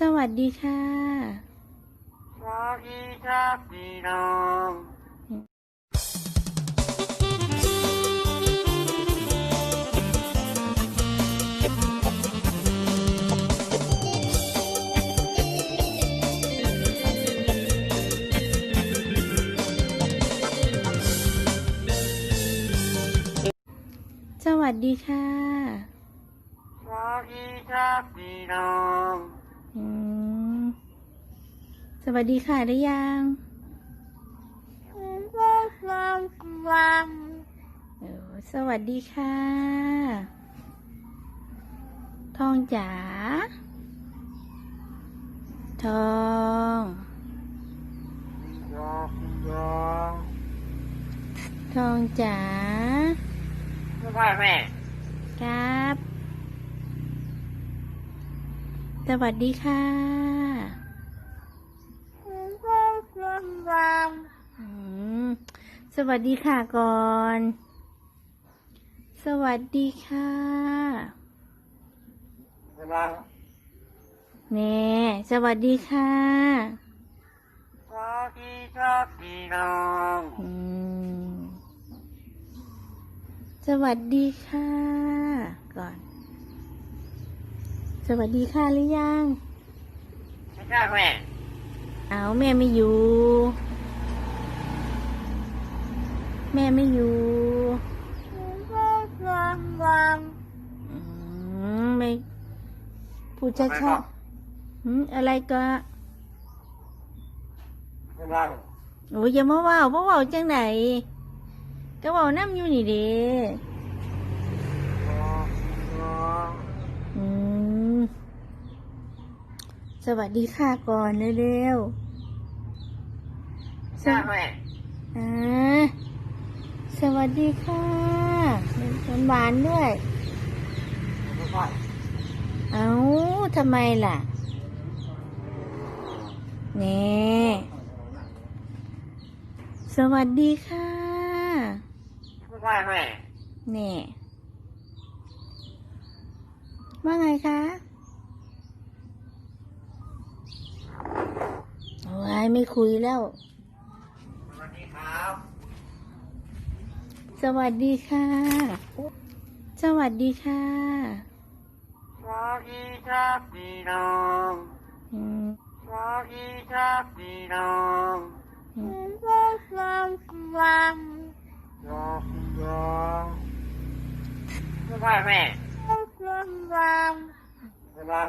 สวัสดีค่ะ สวัสดีครับพี่น้องสวัสดีค่ะ สวัสดีครับพี่น้องอืม สวัสดีค่ะได้ยังความความเออสวัสดีค่ะ ทองจ๋า ทองยอกยอกทองจ๋าไม่ใช่แม่ ครับ สวัสดีค่ะความความอืมสวัสดีค่ะก่อน สวัสดีค่ะกำลังเน่สวัสดีค่ะ สวัสดีครับพี่น้องอืมสวัสดีค่ะ ก่อน สวัสดีค่ะหรือยังไม่ใช่แม่เอาแม่ไม่อยู่ แม่ไม่อยู่ความความอืมไม่พูดชัดชาอืมอะไรก็กำลังโอ้ยอย่ามาว่าวมาว่าวจังไหนก็เว่าวน้ำอยู่นี่เด้ ยอกยอก อืม สวัสดีค่ะก่อนเร็วไม่ๆสใช่วแม่อ่าสวัสดีค่ะเป็นหวานๆด้วย ไม่ใช่เอาทำไมล่ะเน่สวัสดีค่ะไม่ใช่แม่เน่ว่าไงคะ โอ้ยไม่คุยแล้ว สวัสดีครับ สวัสดีค่ะ สวัสดีค่ะ สวัสดีครับพี่น้อง อืมสวัสดีครับพี่น้องอืมความความยอกยอกไม่ใช่แม่ความความกำลัง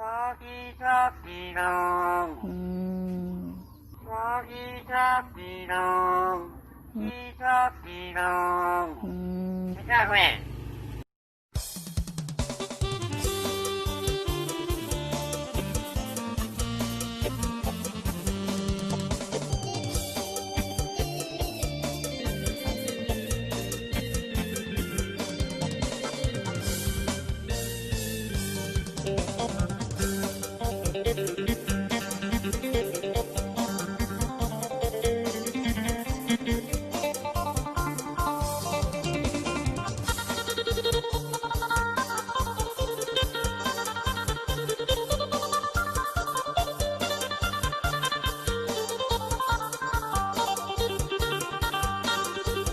สวัสดีครับพี่น้อง อืม สวัสดีครับพี่น้องสวัสดีครับพี่น้องอืม ไม่ใช่แม่